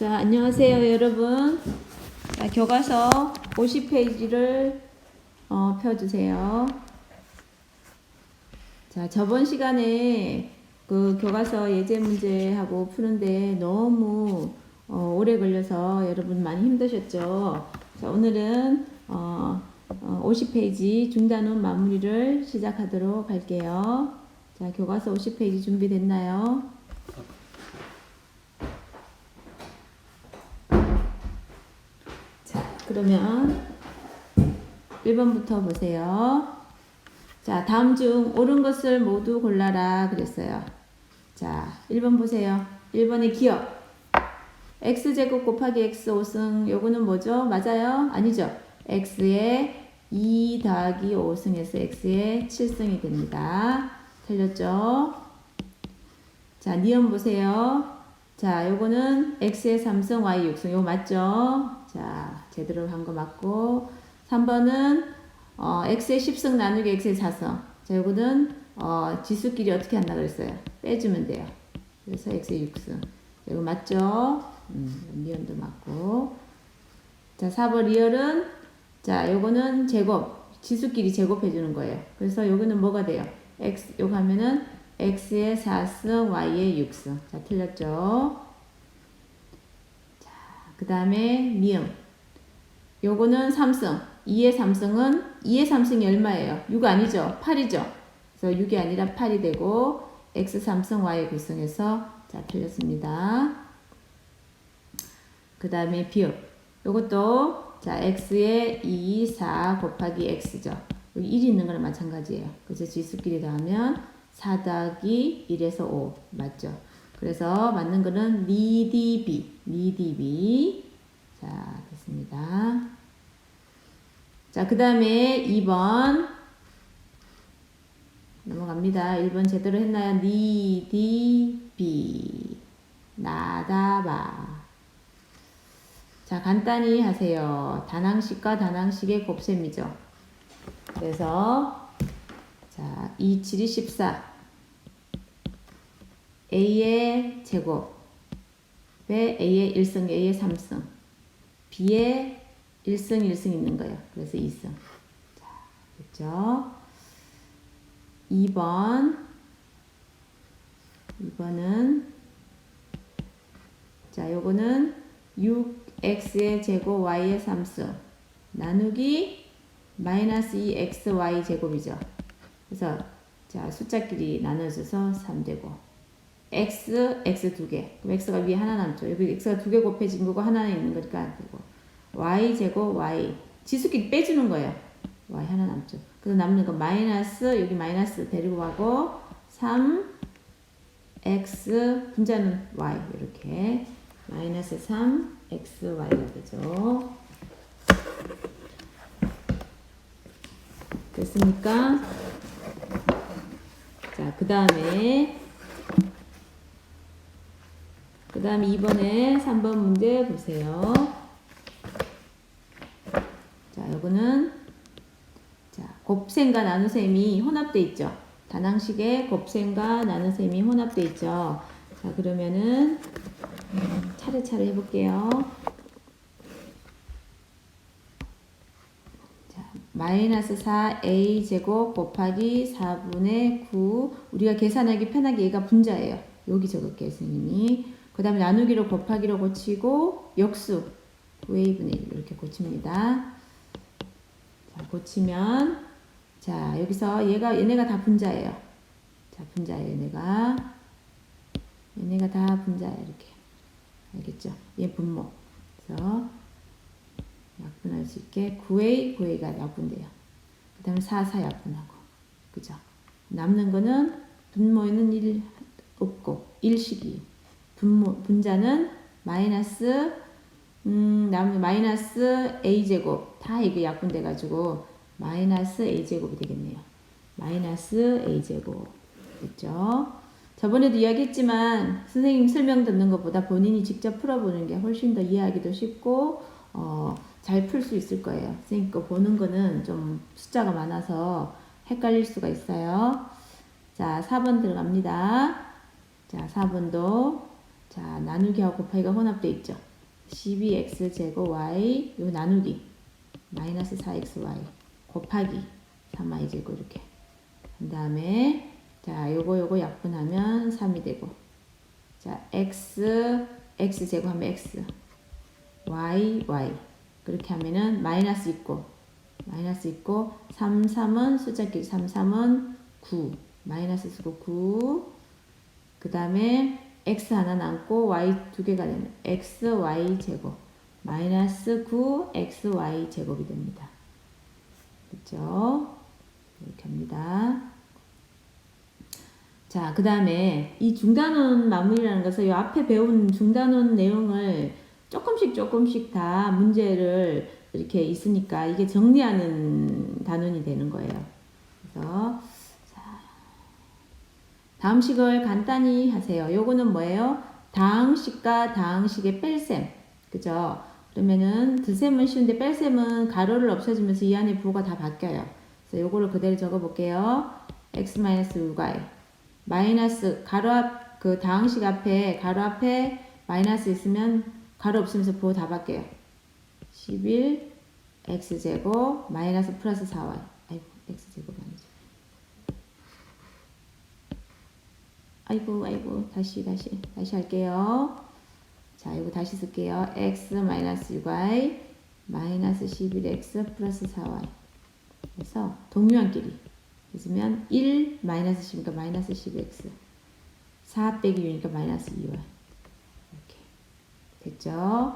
자, 안녕하세요, 여러분. 자, 교과서 50페이지를 어, 펴주세요. 자, 저번 시간에 그 교과서 예제 문제하고 푸는데 너무 어, 오래 걸려서 여러분 많이 힘드셨죠? 자, 오늘은 어, 어, 50페이지 중단원 마무리를 시작하도록 할게요. 자, 교과서 50페이지 준비됐나요? 자, 그러면 1번부터 보세요. 자, 다음 중 옳은 것을 모두 골라라 그랬어요. 자, 1번 보세요. 1번의 기억. x제곱 곱하기 x 5승 요거는 뭐죠? 맞아요? 아니죠? x에 2 더하기 5승에서 x에 7승이 됩니다. 틀렸죠? 자, 니은 보세요. 자, 요거는 x에 3승, y 6승. 요거 맞죠? 자, 제대로 한 거 맞고. 3번은 어, x에 10승 나누기 x에 4승. 자, 요거는 어, 지수끼리 어떻게 한다 그랬어요? 빼주면 돼요. 그래서 x에 6승. 이거 맞죠? 음, 리얼도 맞고. 자, 4번 리얼은 자, 요거는 제곱. 지수끼리 제곱해 주는 거예요. 그래서 요거는 뭐가 돼요? x 요거 하면은 x의 4승, y의 6승. 자, 틀렸죠? 자, 그다음에 미음. 요거는 3승. 2의 3승은 2의 3승이 얼마예요? 6 아니죠? 8이죠. 그래서 6이 아니라 8이 되고 x 3승, y 9승에서 자, 틀렸습니다. 그 다음에 비읍. 요것도 자, x에 2, 4 곱하기 x죠. 여기 1이 있는 거랑 마찬가지예요. 그래서 지수끼리 더하면 4 더하기 1에서 5 맞죠? 그래서 맞는 거는 미디비, 미디비. 자, 됐습니다. 자, 그 다음에 2번. 넘어갑니다. 1번 제대로 했나요? 니디비. 나다바. 자, 간단히 하세요. 단항식과 단항식의 곱셈이죠. 그래서, 자, 2, 7이 14. A의 제곱. 에 A의 1승, A의 3승. B의 1승, 1승 있는 거예요. 그래서 2승. 자, 됐죠? 2번. 2번은, 자, 요거는 6x의 제곱 y의 3승. 나누기 마이너스 2xy 제곱이죠. 그래서, 자, 숫자끼리 나눠져서 3되고. X, x 두 개. 그럼 x가 위에 하나 남죠. 여기 x가 두 개 곱해진 거고 하나 있는 거니까 안 되고. y 제곱 y. 지수끼리 빼주는 거예요. y 하나 남죠. 그래서 남는 거 마이너스, 여기 마이너스 데리고 가고, 3, x, 분자는 y. 이렇게. 마이너스 3, x, y가 되죠. 됐습니까? 자, 그 다음에 그 다음에 이번에 3번 문제 보세요. 자, 요거는 자, 곱셈과 나눗셈이 혼합돼 있죠. 단항식에 곱셈과 나눗셈이 혼합돼 있죠. 자, 그러면은 음, 차례차례 해볼게요. 자, 마이너스 4a 제곱 곱하기 4분의 9 우리가 계산하기 편하게 얘가 분자예요. 여기 적을게요, 선생님이. 그 다음에 나누기로 곱하기로 고치고 역수 9a분의 1 이렇게 고칩니다. 자, 고치면 자, 여기서 얘가 얘네가 다 분자예요. 자, 분자예요, 얘네가. 얘네가 다 분자예요, 이렇게. 알겠죠? 얘 분모. 그래서 약분할 수 있게 9a, 9a가 약분돼요. 그 다음에 4, 4 약분하고. 그죠? 남는 거는 분모에는 1 없고, 일식이. 분모, 분자는 마이너스, 음, 남은 마이너스 a제곱. 다 이게 약분돼 가지고, 마이너스 a제곱이 되겠네요. 마이너스 a제곱. 됐죠? 저번에도 이야기했지만 선생님 설명 듣는 것보다 본인이 직접 풀어보는 게 훨씬 더 이해하기도 쉽고 어, 잘 풀 수 있을 거예요. 선생님 거 보는 거는 좀 숫자가 많아서 헷갈릴 수가 있어요. 자, 4번 들어갑니다. 자, 4번도 자, 나누기하고 곱하기가 혼합돼 있죠. 12x 제곱 y 요 나누기. 마이너스 4xy 곱하기 3y 제곱 이렇게. 그 다음에 자 요거 요거 약분하면 3이 되고. 자 x x 제곱하면 x y y 그렇게 하면은 마이너스 있고 마이너스 있고 3 3은 숫자끼리 3 3은 9 마이너스 쓰고 9그 다음에 x 하나 남고 y 두 개가 되면 x y 제곱 마이너스 9 x y 제곱이 됩니다. 그렇죠? 이렇게 합니다. 자, 그 다음에 이 중단원 마무리라는 것은 이 앞에 배운 중단원 내용을 조금씩 조금씩 다 문제를 이렇게 있으니까 이게 정리하는 단원이 되는 거예요. 그래서 자, 다음 식을 간단히 하세요. 요거는 뭐예요? 다항식과 다항식의 뺄셈. 그죠? 그러면은 드셈은 쉬운데 뺄셈은 가로를 없애주면서 이 안에 부호가 다 바뀌어요. 그래서 요거를 그대로 적어 볼게요. x-5y 마이너스 가로 앞 그 다항식 앞에 가로 앞에 마이너스 있으면 가로 없으면서 부호 다 바뀌어요. 11 x제곱 마이너스 플러스 4y 아이고 x제곱 아니 아이고 아이고 다시 다시 다시 할게요. 자 이거 다시 쓸게요. x 마이너스 6y 마이너스 11x 플러스 4y 그래서 동류한끼리 있으면 1 마이너스 10이니까 마이너스 10x 4 빼기 6이니까 마이너스 2y 이렇게 됐죠?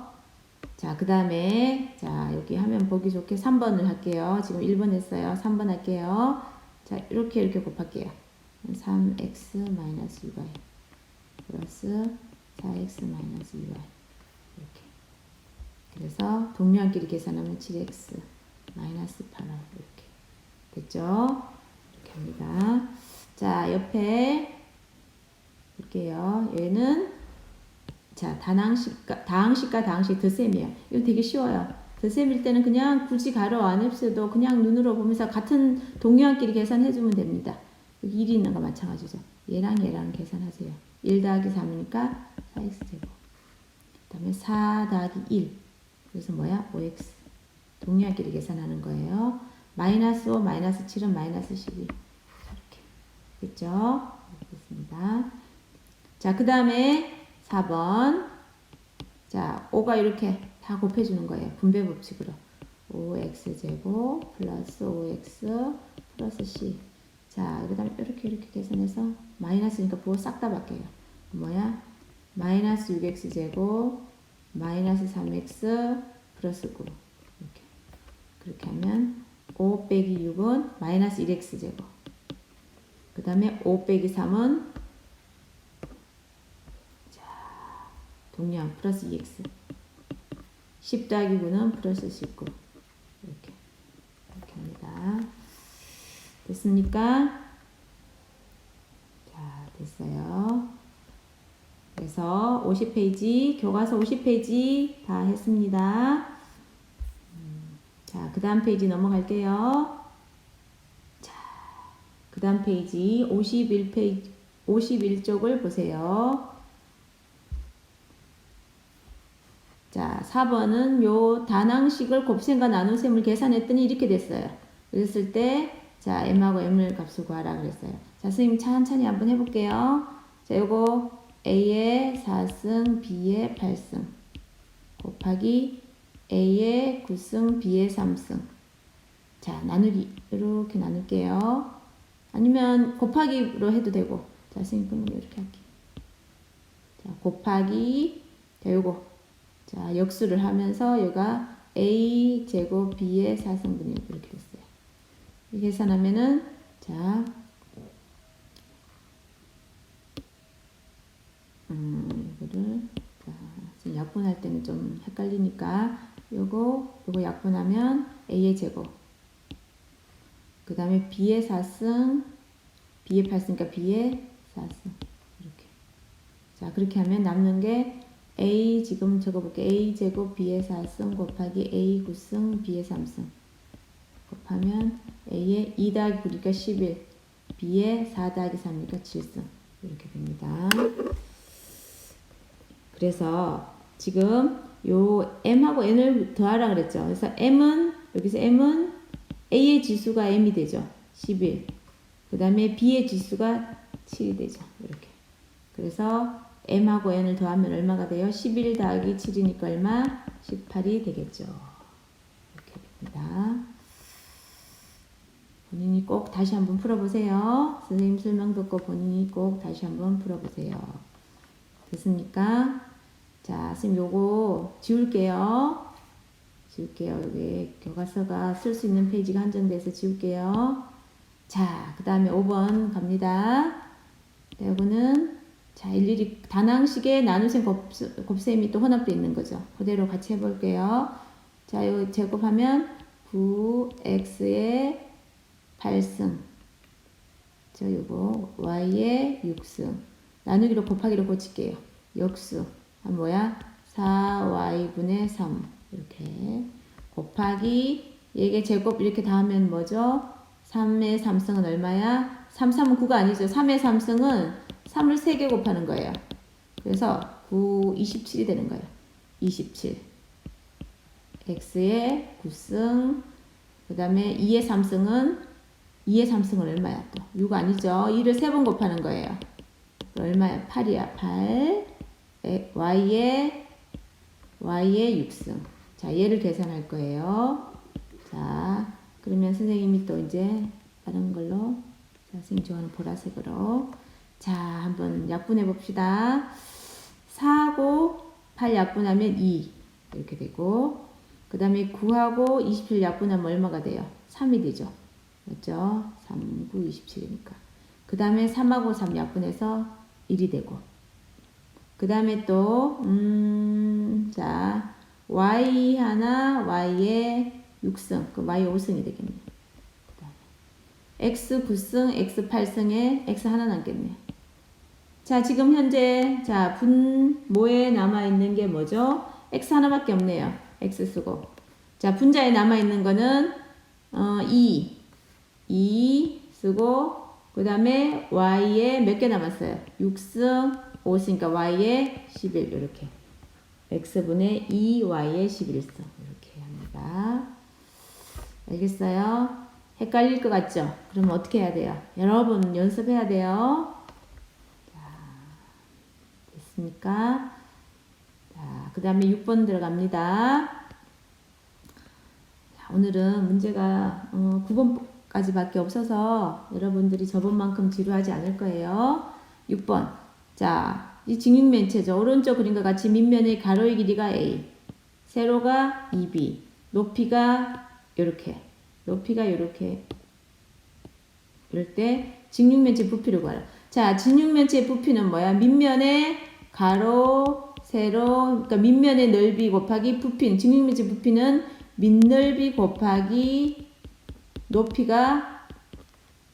자, 그 다음에, 자, 여기 하면 보기 좋게 3번을 할게요. 지금 1번 했어요. 3번 할게요. 자, 이렇게 이렇게 곱할게요. 3x 마이너스 2y 플러스 4x 마이너스 2y 이렇게. 그래서 동료한끼리 계산하면 7x 마이너스 8y 이렇게. 됐죠? 이렇게 합니다. 자, 옆에 볼게요. 얘는 자, 다항식과, 다항식과 다항식 드셈이에요. 이거 되게 쉬워요. 드셈일 때는 그냥 굳이 가로 안 없어도 그냥 눈으로 보면서 같은 동료한끼리 계산해주면 됩니다. 여기 1이 있는 거 마찬가지죠. 얘랑 얘랑 계산하세요. 1 더하기 3이니까 4x제곱. 그 다음에 4 더하기 1. 그래서 뭐야? 5x. 동료한끼리 계산하는 거예요. 마이너스 5, 마이너스 7은 마이너스 12. 이렇게. 됐죠? 됐습니다. 자, 그 다음에 4번. 자, 5가 이렇게 다 곱해주는 거예요. 분배 법칙으로. 5x제곱 플러스 5x 플러스 c. 자, 그 다음에 이렇게 이렇게 계산해서 마이너스니까 부호 싹 다 바뀌어요. 뭐야? 마이너스 6x제곱 마이너스 3x 플러스 9. 이렇게. 그렇게 하면 5 빼기 6은 마이너스 1x제곱. 그 다음에 5 빼기 3은 동량 플러스 2x 10 더하기 9는 플러스 19 이렇게 이렇게 합니다. 됐습니까? 자 됐어요. 그래서 50페이지 교과서 50페이지 다 했습니다. 음, 자, 그 다음 페이지 넘어갈게요. 자, 그 다음 페이지 51페이지 51쪽을 보세요. 자, 4번은 요 단항식을 곱셈과 나눗셈을 계산했더니 이렇게 됐어요. 그랬을 때, 자, m하고 m을 값을 구하라 그랬어요. 자, 선생님 천천히 한번 해볼게요. 자, 요거 a의 4승, b의 8승 곱하기 a의 9승, b의 3승. 자, 나누기 이렇게 나눌게요. 아니면 곱하기로 해도 되고. 자, 선생님 그럼 이렇게 할게요. 자, 곱하기 자, 요거 자, 역수를 하면서 얘가 a 제곱 b의 4승분의 이렇게 됐어요. 이 계산하면은 자, 음, 이거를 자, 지금 약분할 때는 좀 헷갈리니까 요거 요거 약분하면 a의 제곱. 그 다음에 b의 4승 b의 8승이니까 b의 4승. 이렇게. 자 그렇게 하면 남는 게 a 지금 적어볼게. A 제곱 b의 4승 곱하기 a 9승 b의 3승. 곱 하면 a의 2 더하기 9니까 11 b의 4 더하기 3이니까 7승 이렇게 됩니다. 그래서 지금 요 m하고 n을 더하라 그랬죠. 그래서 m은 여기서 m은 a의 지수가 m이 되죠. 11. 그 다음에 b의 지수가 7이 되죠. 이렇게. 그래서 m하고 n을 더하면 얼마가 돼요? 11 더하기 7이니까 얼마? 18이 되겠죠. 이렇게 됩니다. 본인이 꼭 다시 한번 풀어보세요. 선생님 설명 듣고 본인이 꼭 다시 한번 풀어보세요. 됐습니까? 자, 선생님 요거 지울게요. 지울게요. 여기 교과서가 쓸 수 있는 페이지가 한정돼서 지울게요. 자, 그 다음에 5번 갑니다. 네, 요거는 자, 일일이 단항식에 나눗셈 곱- 곱셈이 또 혼합되어 있는 거죠. 그대로 같이 해볼게요. 자, 요 제곱하면 9x의 8승. 저 요거 y의 6승. 나누기로 곱하기로 고칠게요. 역수. 아, 뭐야? 4y분의 3. 이렇게. 곱하기 얘게 제곱 이렇게 다 하면 뭐죠? 3의 3승은 얼마야? 3, 3은 9가 아니죠. 3의 3승은 3을 3개 곱하는 거예요. 그래서 9, 27이 되는 거예요. 27. x의 9승. 그 다음에 2의 3승은 2의 3승은 얼마야 또? 6 아니죠. 2를 3번 곱하는 거예요. 얼마야? 8이야. 8. 에, y의 y의 6승. 자, 얘를 계산할 거예요. 자, 그러면 선생님이 또 이제 다른 걸로 자, 선생님 좋아하는 보라색으로 자, 한번 약분해 봅시다. 4하고 8 약분하면 2 이렇게 되고 그 다음에 9하고 27 약분하면 얼마가 돼요? 3이 되죠. 맞죠? 3, 9, 27이니까. 그 다음에 3하고 3 약분해서 1이 되고. 그 다음에 또, 음, 자, y 하나, y의 6승, 그 y 5승이 되겠네요. 그 다음에 x 9승, x 8승에 x 하나 남겠네요. 자, 지금 현재, 자, 분모에 남아있는 게 뭐죠? x 하나밖에 없네요. x 쓰고. 자, 분자에 남아있는 거는, 어, 2. 2 쓰고, 그 다음에 y에 몇 개 남았어요? 6승, 5승이니까 y에 11, 이렇게. x분의 2y의 11승. 이렇게 합니다. 알겠어요? 헷갈릴 것 같죠? 그럼 어떻게 해야 돼요? 여러분 연습해야 돼요. 자, 됐습니까? 자, 그 다음에 6번 들어갑니다. 자, 오늘은 문제가 어, 9번 까지밖에 없어서 여러분들이 저번만큼 지루하지 않을 거예요. 6번. 자, 이 직육면체죠. 오른쪽 그림과 같이 밑면의 가로의 길이가 a, 세로가 2b, 높이가 이렇게, 높이가 이렇게 이럴 때 직육면체 부피를 구하라. 자, 직육면체 부피는 뭐야? 밑면의 가로, 세로, 그러니까 밑면의 넓이 곱하기 부피는 직육면체 부피는 밑넓이 곱하기 높이가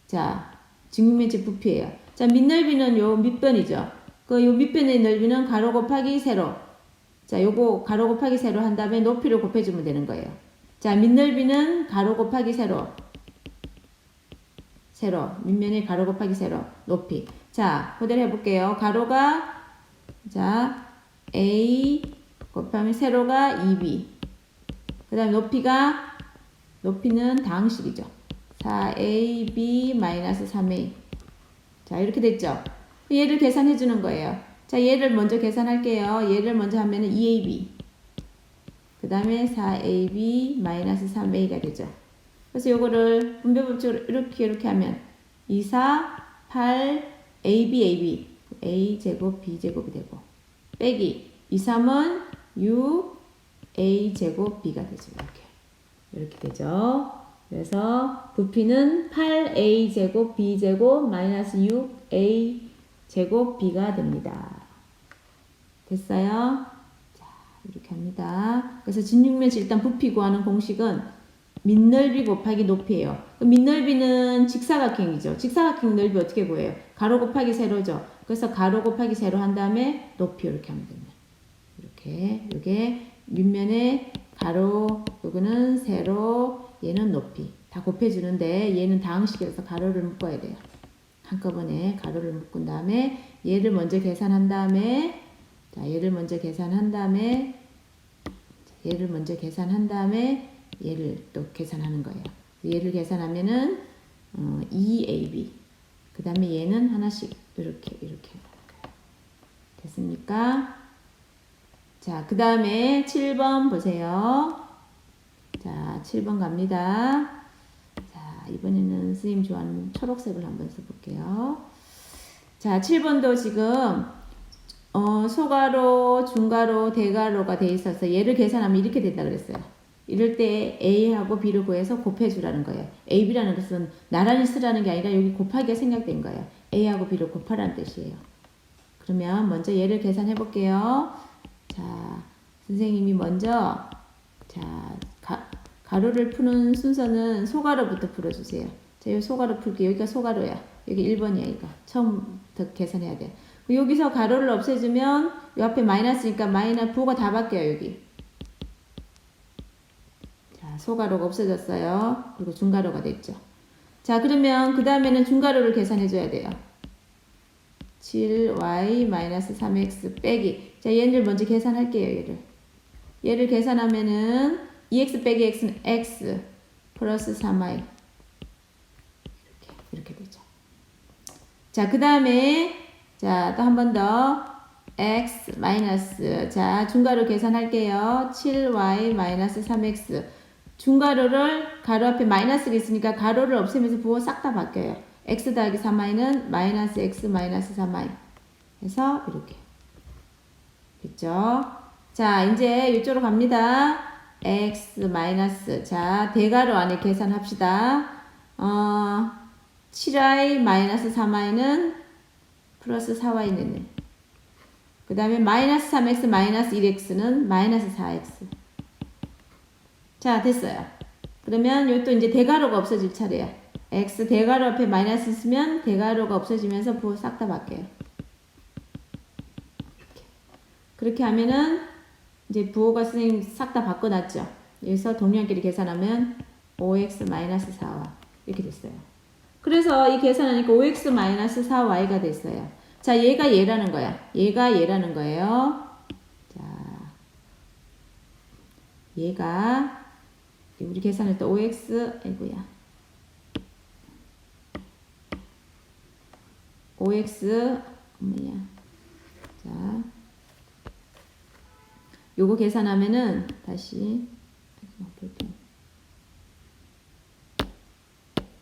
자 직육면체 부피예요. 자 밑넓이는 요 밑변이죠. 그 요 밑변의 넓이는 가로 곱하기 세로. 자 요거 가로 곱하기 세로 한 다음에 높이를 곱해주면 되는 거예요. 자 밑넓이는 가로 곱하기 세로. 세로 밑면의 가로 곱하기 세로 높이. 자 그대로 해볼게요. 가로가 자 a 곱하면 세로가 2b. 그 다음 높이가 높이는 다항식이죠. 4ab 마이너스 3a. 자 이렇게 됐죠. 얘를 계산해 주는 거예요. 자 얘를 먼저 계산할게요. 얘를 먼저 하면은 2ab. 그 다음에 4ab 마이너스 3a가 되죠. 그래서 요거를 분배법칙으로 이렇게 이렇게 하면 2, 4, 8, ab, ab. a 제곱 b 제곱이 되고 빼기 2, 3은 6 a 제곱 b가 되죠. 이렇게 이렇게 되죠. 그래서 부피는 8a 제곱 b 제곱 마이너스 6a 제곱 b가 됩니다. 됐어요? 자 이렇게 합니다. 그래서 진육면체 일단 부피 구하는 공식은 밑넓이 곱하기 높이에요. 그 밑넓이는 직사각형이죠. 직사각형 넓이 어떻게 구해요? 가로 곱하기 세로죠. 그래서 가로 곱하기 세로 한 다음에 높이 이렇게 하면 됩니다. 이렇게 이게 밑면에 가로 요거는 세로 얘는 높이 다 곱해주는데 얘는 다항식이라서 가로를 묶어야 돼요. 한꺼번에 가로를 묶은 다음에 얘를 먼저 계산한 다음에 자 얘를 먼저 계산한 다음에 얘를 먼저 계산한 다음에 얘를 또 계산하는 거예요. 얘를 계산하면은 어, 2ab. 그 다음에 얘는 하나씩 이렇게 이렇게 됐습니까? 자, 그 다음에 7번 보세요. 자, 7번 갑니다. 자, 이번에는 선생님 좋아하는 초록색을 한번 써볼게요. 자, 7번도 지금 어, 소가로, 중가로, 대가로가 돼 있어서 얘를 계산하면 이렇게 된다 그랬어요. 이럴 때 A하고 B를 구해서 곱해주라는 거예요. A, B라는 것은 나란히 쓰라는 게 아니라 여기 곱하기가 생략된 거예요. A하고 B를 곱하라는 뜻이에요. 그러면 먼저 얘를 계산해 볼게요. 자, 선생님이 먼저 자 가, 가로를 푸는 순서는 소가로부터 풀어주세요. 자, 이 소가로 풀게 여기가 소가로야. 여기 1번이야 이거. 처음부터 계산해야 돼. 여기서 가로를 없애주면 이 앞에 마이너스니까 마이너스 부호가 다 바뀌어요 여기. 자, 소가로가 없어졌어요. 그리고 중가로가 됐죠. 자, 그러면 그 다음에는 중가로를 계산해 줘야 돼요. 7y-3x 빼기. 자, 얘를 먼저 계산할게요, 얘를. 얘를 계산하면은 2x 빼기 x는 x 플러스 3y. 이렇게, 이렇게 되죠. 자, 그 다음에, 자, 또 한 번 더. x 마이너스. 자, 중가로 계산할게요. 7y 마이너스 3x. 중가로를 가로 앞에 마이너스가 있으니까 가로를 없애면서 부호 싹 다 바뀌어요. X 더하기 3y는 마이너스 x 마이너스 3y 해서 이렇게 됐죠? 자 이제 이쪽으로 갑니다. x 마이너스 자 대가로 안에 계산합시다. 어 7y 마이너스 3y는 플러스 4y는 그 다음에 마이너스 3x 마이너스 1x는 마이너스 4x 자 됐어요. 그러면 이것도 이제 대가로가 없어질 차례야. X 대가로 앞에 마이너스 있으면 대가로가 없어지면서 부호 싹 다 바뀌어요. 그렇게 하면은 이제 부호가 선생님 싹 다 바꿔놨죠. 여기서 동량끼리 계산하면 5x-4y 이렇게 됐어요. 그래서 이 계산하니까 5x-4y가 됐어요. 자, 얘가 얘라는 거야. 얘가 얘라는 거예요. 자, 얘가 우리 계산할 때 5x 아이고야. 5x 뭐야? 자, 요거 계산하면은 다시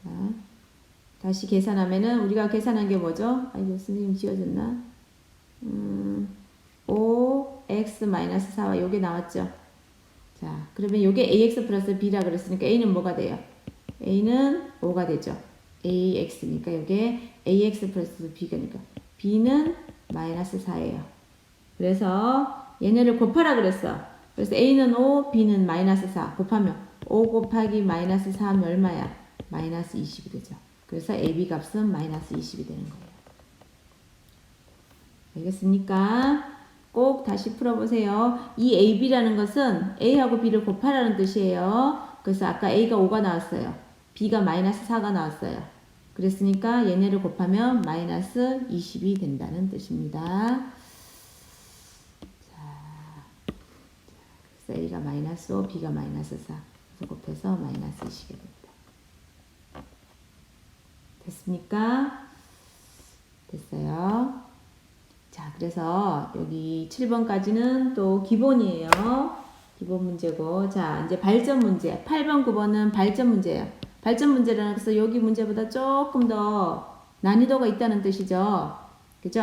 자, 다시 계산하면은 우리가 계산한 게 뭐죠? 아이고 선생님 지워졌나? 음, 5x 마이너스 4와 요게 나왔죠? 자, 그러면 요게 ax 플러스 b라 그랬으니까 a는 뭐가 돼요? a는 5가 되죠. Ax니까 요게 ax 플러스 b가니까 b는 마이너스 4예요. 그래서 얘네를 곱하라 그랬어. 그래서 a는 5, b는 마이너스 4 곱하면 5 곱하기 마이너스 4 하면 얼마야? 마이너스 20이 되죠. 그래서 ab 값은 마이너스 20이 되는 거예요. 알겠습니까? 꼭 다시 풀어보세요. 이 ab라는 것은 a하고 b를 곱하라는 뜻이에요. 그래서 아까 a가 5가 나왔어요. B가 마이너스 4가 나왔어요. 그랬으니까 얘네를 곱하면 마이너스 20이 된다는 뜻입니다. 자, a가 마이너스 5, b가 마이너스 4. 그래서 곱해서 마이너스 20이 됩니다. 됐습니까? 됐어요. 자, 그래서 여기 7번까지는 또 기본이에요. 기본 문제고. 자, 이제 발전 문제. 8번, 9번은 발전 문제예요. 발전 문제라는 것은 여기 문제보다 조금 더 난이도가 있다는 뜻이죠. 그죠?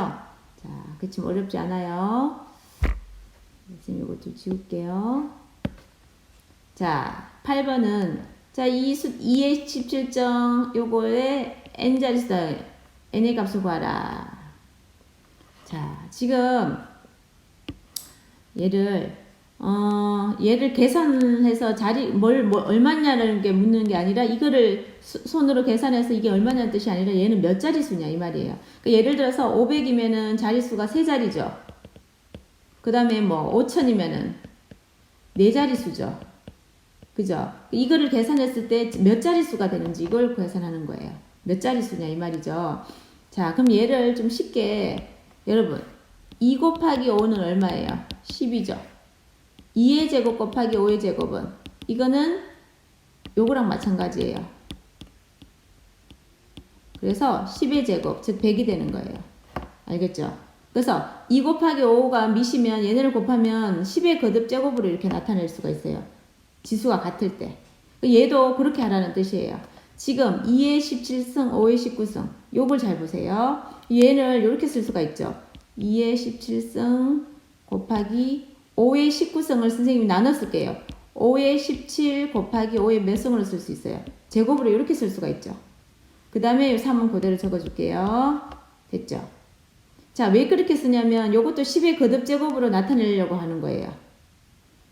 자, 그치만 어렵지 않아요. 이거 좀 지울게요. 자, 8번은 자, 이 수, 2의 17정 요거에 n자리 수 n의 값을 구하라. 자, 지금 얘를 어, 얘를 계산해서 자리 뭘, 뭘 얼마냐라는 게 묻는 게 아니라 이거를 수, 손으로 계산해서 이게 얼마냐는 뜻이 아니라 얘는 몇 자릿수냐 이 말이에요. 그러니까 예를 들어서 500이면은 자릿수가 세 자리죠. 그 다음에 뭐 5000이면은 네 자릿수죠. 그죠? 이거를 계산했을 때 몇 자릿수가 되는지 이걸 계산하는 거예요. 몇 자릿수냐 이 말이죠. 자, 그럼 얘를 좀 쉽게 여러분 2 곱하기 5는 얼마예요? 10이죠. 2의 제곱 곱하기 5의 제곱은 이거는 요거랑 마찬가지예요. 그래서 10의 제곱, 즉 100이 되는 거예요. 알겠죠? 그래서 2 곱하기 5가 미시면 얘네를 곱하면 10의 거듭 제곱으로 이렇게 나타낼 수가 있어요. 지수가 같을 때. 얘도 그렇게 하라는 뜻이에요. 지금 2의 17승, 5의 19승. 요걸 잘 보세요. 얘를 이렇게 쓸 수가 있죠. 2의 17승 곱하기 5의 19승을 선생님이 나눠 쓸게요. 5의 17 곱하기 5의 몇 승으로 쓸수 있어요? 제곱으로 이렇게 쓸 수가 있죠. 그 다음에 이 3은 그대로 적어줄게요. 됐죠? 자, 왜 그렇게 쓰냐면 요것도 10의 거듭 제곱으로 나타내려고 하는 거예요.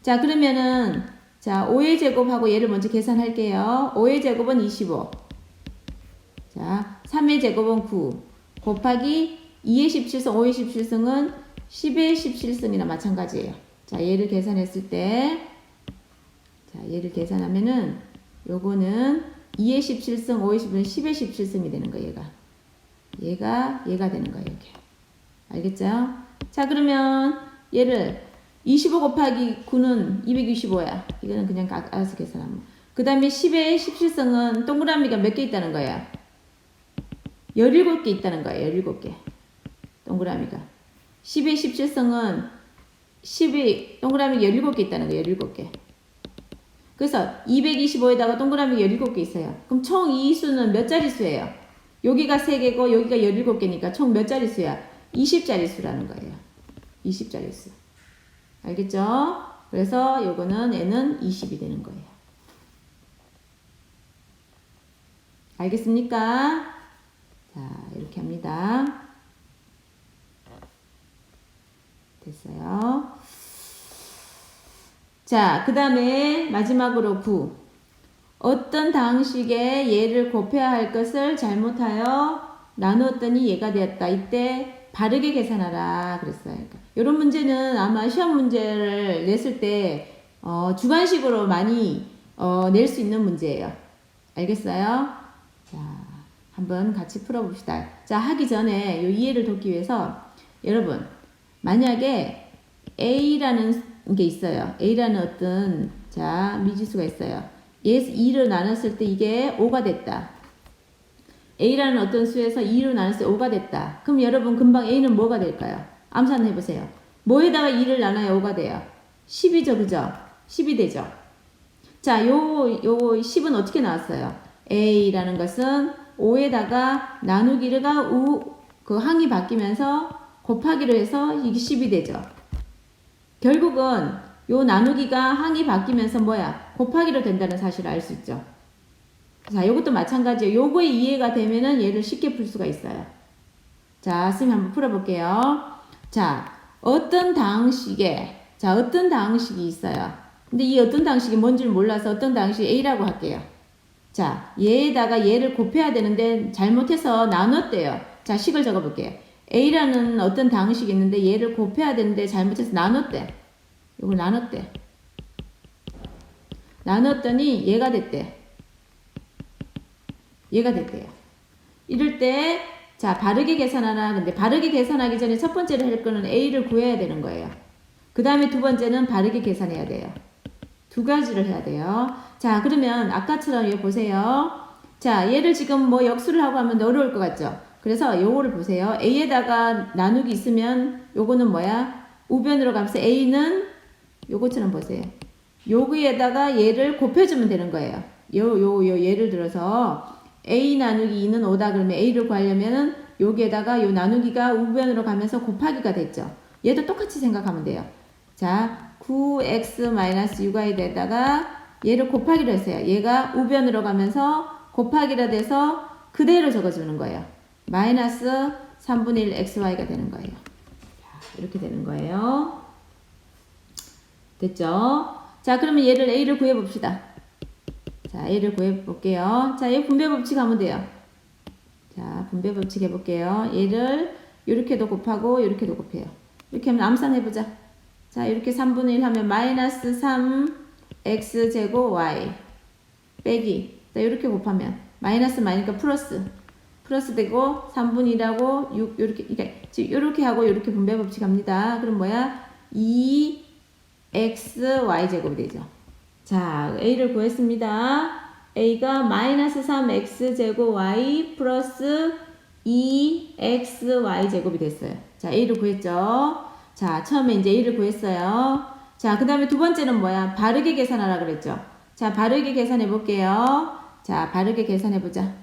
자, 그러면은 자, 5의 제곱하고 얘를 먼저 계산할게요. 5의 제곱은 25. 자, 3의 제곱은 9. 곱하기 2의 17승, 5의 17승은 10의 17승이나 마찬가지예요. 자, 얘를 계산했을 때, 자, 얘를 계산하면은 요거는 2의 17승, 5의 17승, 10의 17승이 되는 거예요, 얘가. 얘가, 얘가 되는 거예요, 이렇게. 알겠죠? 자, 그러면 얘를 25 곱하기 9는 225야. 이거는 그냥 가- 알아서 계산하면. 그 다음에 10의 17승은 동그라미가 몇 개 있다는 거야? 17개 있다는 거야, 17개. 동그라미가. 10의 17승은 10이 동그라미 17개 있다는 거야, 17개. 그래서 225에다가 동그라미 17개 있어요. 그럼 총 이 수는 몇 자릿수예요? 여기가 3개고 여기가 17개니까 총 몇 자릿수야? 20자릿수라는 거예요. 20자릿수. 알겠죠? 그래서 요거는 n은 20이 되는 거예요. 알겠습니까? 자, 이렇게 합니다. 됐어요. 자, 그 다음에 마지막으로 9. 어떤 방식의 얘를 곱해야 할 것을 잘못하여 나누었더니 얘가 되었다. 이때 바르게 계산하라. 그랬어요. 그러니까 이런 문제는 아마 시험 문제를 냈을 때 어, 주관식으로 많이 어, 낼 수 있는 문제예요. 알겠어요? 자, 한번 같이 풀어봅시다. 자, 하기 전에 이 이해를 돕기 위해서 여러분, 만약에 A라는 게 있어요. A라는 어떤 자 미지수가 있어요. 얘에서 2를 나눴을 때 이게 5가 됐다. A라는 어떤 수에서 2로 나눴을 때 5가 됐다. 그럼 여러분 금방 A는 뭐가 될까요? 암산 해보세요. 뭐에다가 2를 나눠야 5가 돼요? 10이죠, 그죠? 10이 되죠. 자, 요, 요 10은 어떻게 나왔어요? A라는 것은 5에다가 나누기가 우, 그 항이 바뀌면서 곱하기로 해서 이게 10이 되죠. 결국은 요 나누기가 항이 바뀌면서 뭐야? 곱하기로 된다는 사실을 알 수 있죠. 자, 요것도 마찬가지예요. 요거에 이해가 되면은 얘를 쉽게 풀 수가 있어요. 자, 선생님 한번 풀어볼게요. 자, 어떤 당식에, 자, 어떤 당식이 있어요. 근데 이 어떤 당식이 뭔지를 몰라서 어떤 당식 A라고 할게요. 자, 얘에다가 얘를 곱해야 되는데 잘못해서 나눴대요. 자, 식을 적어볼게요. A라는 어떤 당식이 있는데 얘를 곱해야 되는데 잘못해서 나눴대. 이걸 나눴대. 나눴더니 얘가 됐대. 얘가 됐대요. 이럴 때, 자, 바르게 계산하나. 근데 바르게 계산하기 전에 첫 번째로 할 거는 A를 구해야 되는 거예요. 그 다음에 두 번째는 바르게 계산해야 돼요. 두 가지를 해야 돼요. 자, 그러면 아까처럼 이거 보세요. 자, 얘를 지금 뭐 역수를 하고 하면 어려울 것 같죠? 그래서 요거를 보세요. A에다가 나누기 있으면 요거는 뭐야? 우변으로 가면서 A는 요거처럼 보세요. 여기에다가 얘를 곱해주면 되는 거예요. 요, 요, 요, 예를 들어서 A 나누기 2는 5다 그러면 A를 구하려면은 여기에다가 요 나누기가 우변으로 가면서 곱하기가 됐죠. 얘도 똑같이 생각하면 돼요. 자, 9x-6y에다가 얘를 곱하기로 했어요. 얘가 우변으로 가면서 곱하기로 돼서 그대로 적어주는 거예요. 마이너스 3분의 1 xy가 되는 거예요. 자, 이렇게 되는 거예요. 됐죠? 자, 그러면 얘를 a를 구해 봅시다. 자, a를 구해 볼게요. 자, 얘 분배 법칙 하면 돼요. 자, 분배 법칙 해 볼게요. 얘를 이렇게도 곱하고 이렇게도 곱해요. 이렇게 하면 암산 해 보자. 자, 이렇게 3분의 1 하면 마이너스 3 x 제곱 y 빼기. 자, 이렇게 곱하면 마이너스 마이니까 플러스. 플러스 되고 3분의 1하고 6 이렇게 그러니까 지금 이렇게 하고 이렇게 분배 법칙 합니다. 그럼 뭐야? 2 x y 제곱이 되죠. 자, a를 구했습니다. a가 마이너스 3x 제곱 y 플러스 2x y 제곱이 됐어요. 자, a를 구했죠. 자, 처음에 이제 a를 구했어요. 자, 그 다음에 두 번째는 뭐야? 바르게 계산하라 그랬죠. 자, 바르게 계산해 볼게요. 자, 바르게 계산해 보자.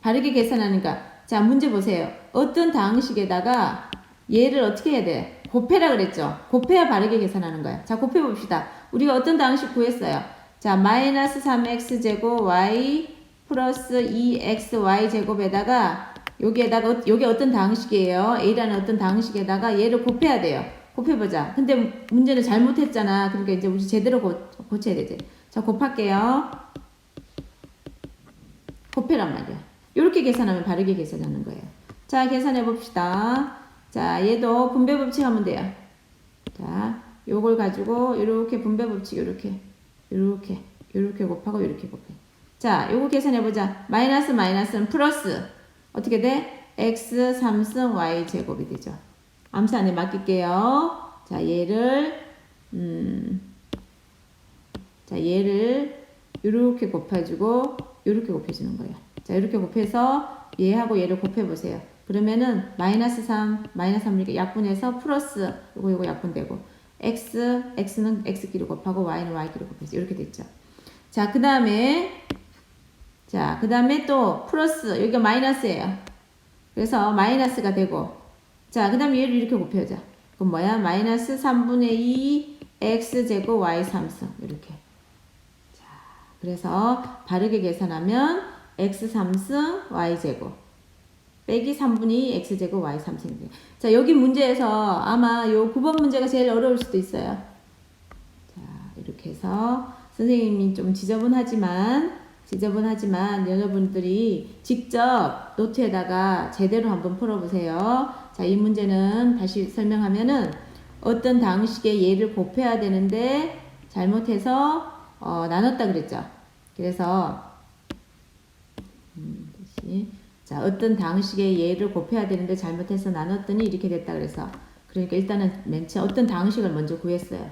바르게 계산하니까 자 문제 보세요. 어떤 방식에다가 얘를 어떻게 해야 돼? 곱해라 그랬죠. 곱해야 바르게 계산하는 거야. 자 곱해 봅시다. 우리가 어떤 방식 구했어요. 자 마이너스 3x 제곱 y 플러스 2xy 제곱에다가 여기에다가 어- 여기 어떤 방식이에요? a라는 어떤 방식에다가 얘를 곱해야 돼요. 곱해보자. 근데 문제는 잘못했잖아. 그러니까 이제 우리 제대로 고, 고쳐야 되지. 자 곱할게요. 곱해란 말이야. 이렇게 계산하면 바르게 계산하는 거예요. 자, 계산해 봅시다. 자, 얘도 분배 법칙 하면 돼요. 자, 요걸 가지고 이렇게 분배 법칙 이렇게 이렇게 이렇게 곱하고 이렇게 곱해. 자, 요거 계산해 보자. 마이너스 마이너스는 플러스 어떻게 돼? x 3승 y 제곱이 되죠. 암수 안에 맡길게요. 자, 얘를 음, 자, 얘를 이렇게 곱해주고 이렇게 곱해주는 거예요. 자, 이렇게 곱해서 얘하고 얘를 곱해보세요. 그러면은 마이너스 3, 마이너스 3이니까 약분해서 플러스 요거 요거 약분되고 x, x는 x끼리 곱하고 y는 y끼리 곱해서 이렇게 됐죠. 자, 그 다음에 자, 그 다음에 또 플러스 여기가 마이너스예요. 그래서 마이너스가 되고 자, 그 다음에 얘를 이렇게 곱해보자. 그럼 뭐야? 마이너스 3분의 2 x제곱 y 3승 이렇게 그래서 바르게 계산하면 x 3승 y 제곱 빼기 3분의 2 x 제곱 y 3승. 자 여기 문제에서 아마 요 9번 문제가 제일 어려울 수도 있어요. 자 이렇게 해서 선생님이 좀 지저분하지만 지저분하지만 여러분들이 직접 노트에다가 제대로 한번 풀어보세요. 자 이 문제는 다시 설명하면은 어떤 방식의 얘를 곱해야 되는데 잘못해서 어, 나눴다 그랬죠. 그래서 자 어떤 방식의 예를 곱해야 되는데 잘못해서 나눴더니 이렇게 됐다 그래서 그러니까 일단은 맨 처음 어떤 방식을 먼저 구했어요.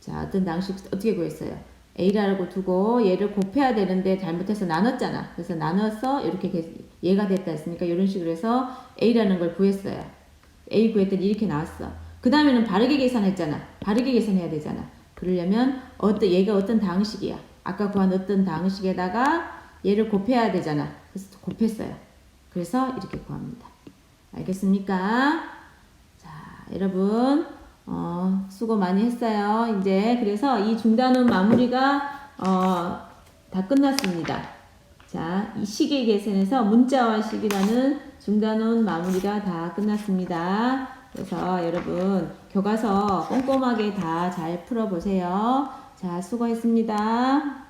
자 어떤 방식 어떻게 구했어요? A라고 두고 얘를 곱해야 되는데 잘못해서 나눴잖아. 그래서 나눠서 이렇게 개- 얘가 됐다 했으니까 이런 식으로 해서 A라는 걸 구했어요. A 구했더니 이렇게 나왔어. 그 다음에는 바르게 계산했잖아. 바르게 계산해야 되잖아. 그러려면 어떤 얘가 어떤 방식이야. 아까 구한 어떤 방식에다가 얘를 곱해야 되잖아. 그래서 곱했어요. 그래서 이렇게 구합니다. 알겠습니까? 자, 여러분 어, 수고 많이 했어요. 이제 그래서 이 중단원 마무리가 어, 다 끝났습니다. 자, 이 시계 계산에서 문자와 식이라는 중단원 마무리가 다 끝났습니다. 그래서 여러분 교과서 꼼꼼하게 다 잘 풀어보세요. 자, 수고했습니다.